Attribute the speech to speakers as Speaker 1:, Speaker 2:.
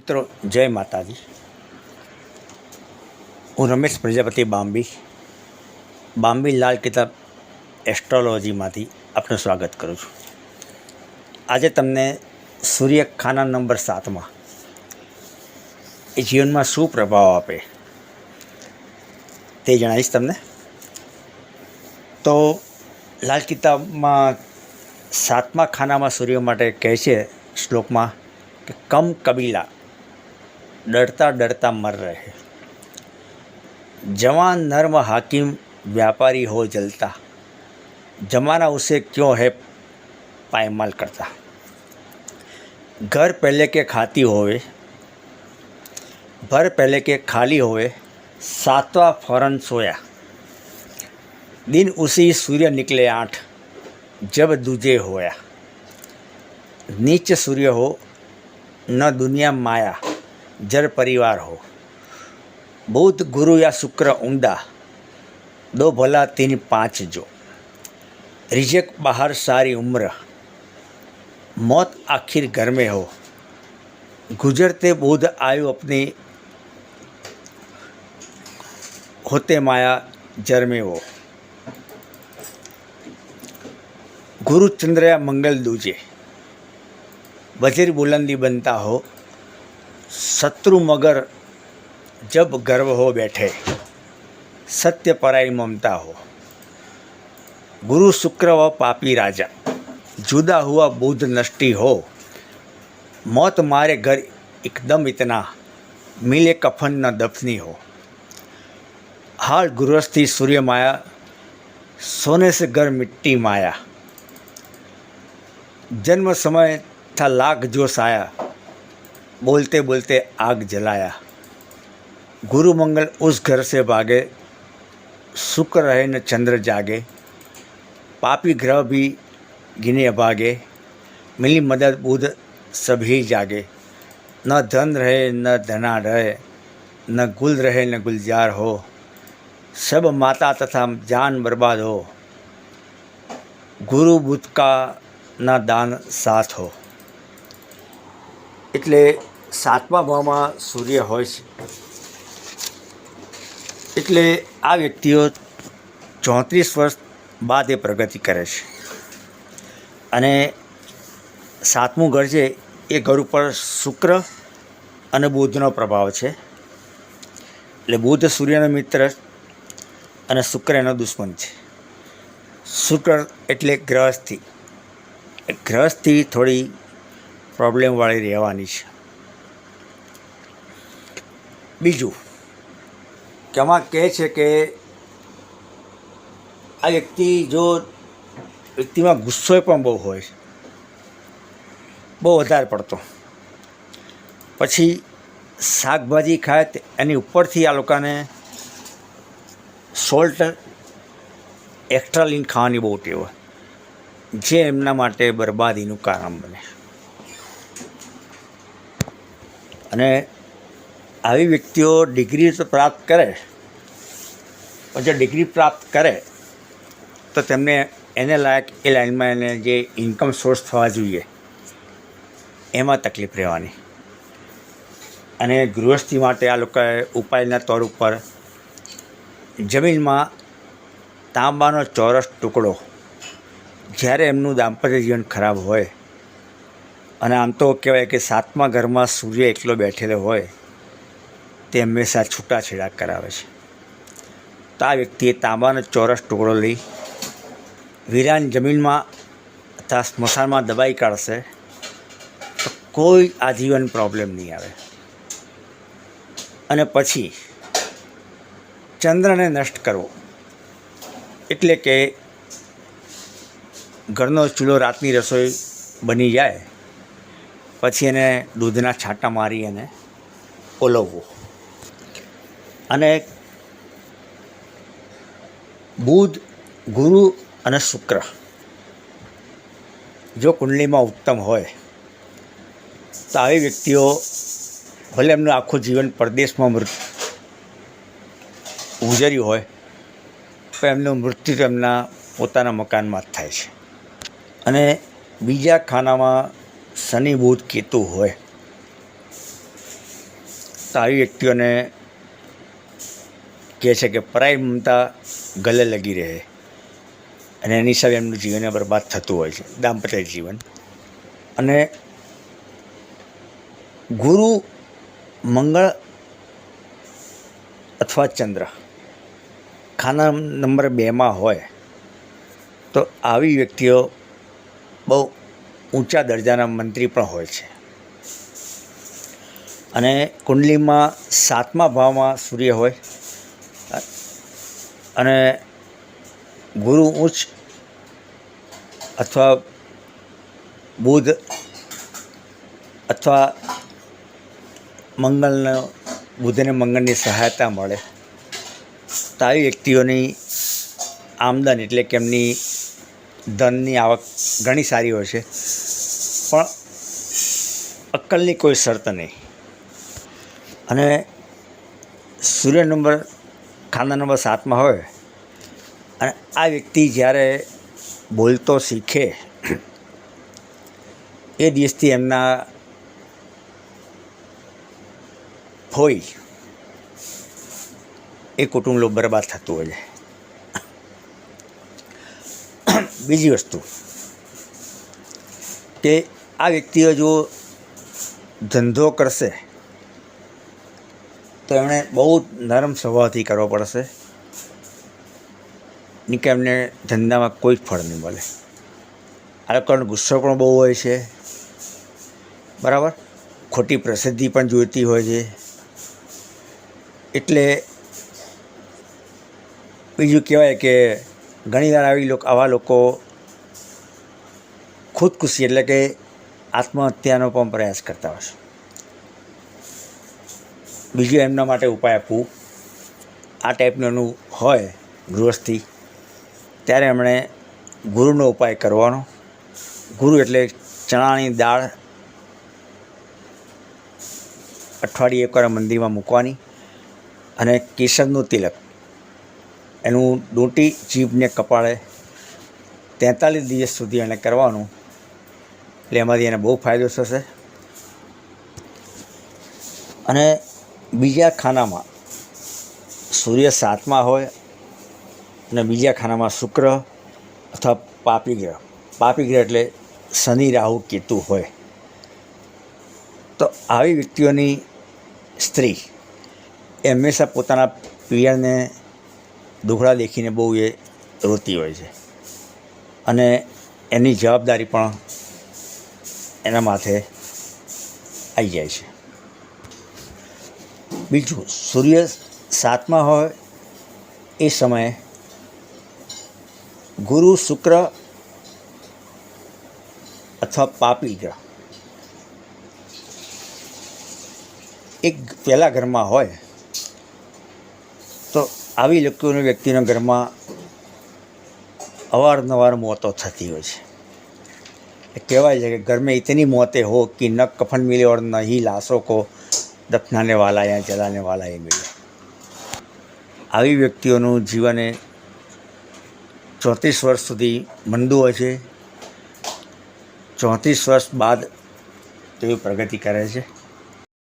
Speaker 1: મિત્રો, જય માતાજી. હું રમેશ પ્રજાપતિ બાંબી. બાંબી લાલ કિતાબ એસ્ટ્રોલોજીમાંથી આપનું સ્વાગત કરું છું. આજે તમને સૂર્ય ખાના નંબર સાતમાં એ જીવનમાં શું પ્રભાવ આપે તે જણાવીશ તમને. તો લાલ કિતાબમાં સાતમા ખાનામાં સૂર્ય માટે કહે છે શ્લોકમાં કે, કમ કબીલા डरता डरता मर रहे जवान नर्म हाकिम व्यापारी हो जलता। जमाना उसे क्यों है पायमाल करता। घर पहले के खाती होवे, भर पहले के खाली होवे, सातवा फ़ौरन सोया। दिन उसी सूर्य निकले आठ, जब दूजे होया। नीच सूर्य हो, न दुनिया माया। जर परिवार हो। बुध गुरु या शुक्र उमदा, दो भला तीन पाँच जो। रिजक बाहर सारी उम्र, मौत आखिर घर में हो। गुजरते बुध आयु अपनी होते माया जर में हो। गुरु चंद्र या मंगल दूजे। वज़ीर बुलंदी बनता हो। शत्रु मगर जब गर्व हो बैठे, सत्य पराई ममता हो। गुरु शुक्र व पापी राजा, जुदा हुआ बुध नष्टि हो। मौत मारे घर एकदम इतना, मिले कफन न दफनी हो। हाल गृहस्थी सूर्य माया, सोने से घर मिट्टी माया। जन्म समय था लाख जोश आया बोलते बोलते आग जलाया गुरु मंगल उस घर से भागे शुक्र रहे न चंद्र जागे पापी ग्रह भी गिने अभागे मिली मदद बुध सभी जागे न धन रहे न धना रहे न गुल रहे न गुलजार हो सब माता तथा जान बर्बाद हो ગુરુ બુદ્ધ કા ના દાન સાથ હો એટલે સાતમા ભાવમાં સૂર્ય હોય છે. એટલે આ વ્યક્તિઓ ચોત્રીસ વર્ષ બાદ એ પ્રગતિ કરે છે. અને સાતમું ઘર છે, એ ઘર ઉપર શુક્ર અને બુધનો પ્રભાવ છે. એટલે બુધ સૂર્યનો મિત્ર અને શુક્ર એનો દુશ્મન છે. શુક્ર એટલે ગ્રહસ્થી. ગ્રહસ્થી થોડી પ્રોબ્લેમવાળી રહેવાની છે. બીજું કે આમાં કહે છે કે આ વ્યક્તિ જો વ્યક્તિમાં ગુસ્સો પણ બહુ હોય, બહુ વધારે પડતો. પછી શાકભાજી ખાય એની ઉપરથી આ લોકોને સોલ્ટ એક્સ્ટ્રા લીન ખાવાની બહુ ટેવ જે એમના માટે બરબાદીનું કારણ બને. અને આવી વ્યક્તિઓ ડિગ્રી તો પ્રાપ્ત કરે પછી ડિગ્રી પ્રાપ્ત કરે, તો તેમને એને લાયક એ લાઈનમાં એને જે ઇન્કમ સોર્સ થવા જોઈએ, એમાં તકલીફ રહેવાની. અને ગૃહસ્થી માટે આ લોકોએ ઉપાયના તોર ઉપર જમીનમાં તાંબાનો ચોરસ ટુકડો, જ્યારે એમનું દાંપત્ય જીવન ખરાબ હોય, અને આમ તો કહેવાય કે સાતમા ઘરમાં સૂર્ય એકલો બેઠેલો હોય તે હંમેશા છૂટાછેડા કરાવે છે. તો આ વ્યક્તિએ તાંબાનો ચોરસ ટુકડો લઈ વિરાન જમીનમાં અથવા સ્મશાનમાં દબાઈ કાઢશે તો કોઈ આજીવન પ્રોબ્લેમ નહીં આવે. અને પછી ચંદ્રને નષ્ટ કરવો. એટલે કે ઘરનો ચૂલો રાતની રસોઈ બની જાય, પછી એને દૂધના છાંટા મારી અને ઓલવવું. અને બુધ, ગુરુ અને શુક્ર. જો કુંડલીમાં ઉત્તમ હોય, તો આવી વ્યક્તિઓ ભલે એમનું આખું જીવન પરદેશમાં મૃત ગુજર્યું હોય તો એમનું મૃત્યુ તો એમના પોતાના મકાનમાં જ થાય છે. અને બીજા ખાનામાં શનિ, બુધ, કેતુ હોય, તો આવી વ્યક્તિઓને કહે છે કે પરાઈ મમતા ગલે લગી રહે. અને એની હિસાબે એમનું જીવન બરબાદ થતું હોય છે. દાંપત્ય જીવન. અને ગુરુ મંગળ અથવા ચંદ્ર ખાના નંબર બેમાં હોય તો આવી વ્યક્તિઓ બહુ ઊંચા દરજાના મંત્રી પણ હોય છે. અને કુંડલીમાં સાતમા ભાવમાં સૂર્ય હોય અને ગુરુ ઉચ્ચ અથવા બુધ અથવા મંગલનો, બુધને મંગળની સહાયતા મળે. તો વ્યક્તિઓની આમદન એટલે કે એમની ધનની આવક ઘણી સારી હોય છે. પણ અક્કલની કોઈ શરત નહીં. અને સૂર્ય નંબર ખાના નંબર સાતમાં હોય. અને આ વ્યક્તિ જ્યારે બોલતો શીખે, એ દિવસથી એમના હોય એ કુટુંબ બરબાદ થતું હોય છે. બીજી વસ્તુ કે આ વ્યક્તિઓ જો ધંધો કરશે તો એમણે બહુ નરમ સ્વભાવથી કરવો પડશે. નહીં કે એમને ધંધામાં કોઈ જ ફળ નહીં મળે. આ લોકોનો ગુસ્સો પણ બહુ હોય છે. બરાબર? ખોટી પ્રસિદ્ધિ પણ જોઈતી હોય છે. એટલે બીજું કહેવાય કે ઘણીવાર આવી લોકો, આવા લોકો ખુદકુશી એટલે કે આત્મહત્યાનો પણ પ્રયાસ કરતા હોય છે. બીજું એમના માટે ઉપાય આપવું. આ ટાઈપનું એનું હોય ગૃહસ્થી, ત્યારે એમણે ગુરુનો ઉપાય કરવાનો. ગુરુ એટલે ચણાની દાળ અઠવાડિયે એકવાર મંદિરમાં મૂકવાની અને કેસરનું તિલક. એનું ડોટી જીભને કપાળે તેતાલીસ દિવસ સુધી એને કરવાનું. એટલે એમાંથી એને બહુ ફાયદો થશે. અને બીજા ખાનામાં સૂર્ય સાતમા હોય અને બીજા ખાનામાં શુક્ર અથવા પાપી ગ્રહ. પાપી ગ્રહ એટલે શનિ, રાહુ, કેતુ હોય. તો આવી વ્યક્તિઓની સ્ત્રી એ હંમેશા પોતાના પિયરને દુખડા દેખીને બહુ એ રોતી હોય છે. અને એની જવાબદારી પણ એના માથે આવી જાય છે. બીજું, સૂર્ય સાતમા હોય એ સમયે ગુરુ શુક્ર અથવા પાપી ગ્રહ. એક પહેલાં ઘરમાં હોય, તો આવી લોકોની વ્યક્તિના ઘરમાં અવારનવાર મોતો થતી હોય છે. કહેવાય છે કે ઘરમાં ઇતની મોતે હો કે ન કફન મિલે ઓર નહીં લાશો કો દફનાને વાલા યા જલાને વાલા એ મિલે આવી વ્યક્તિઓનું જીવને ચોત્રીસ વર્ષ સુધી મંદું હોય છે. ચોત્રીસ વર્ષ બાદ તેઓ પ્રગતિ કરે છે.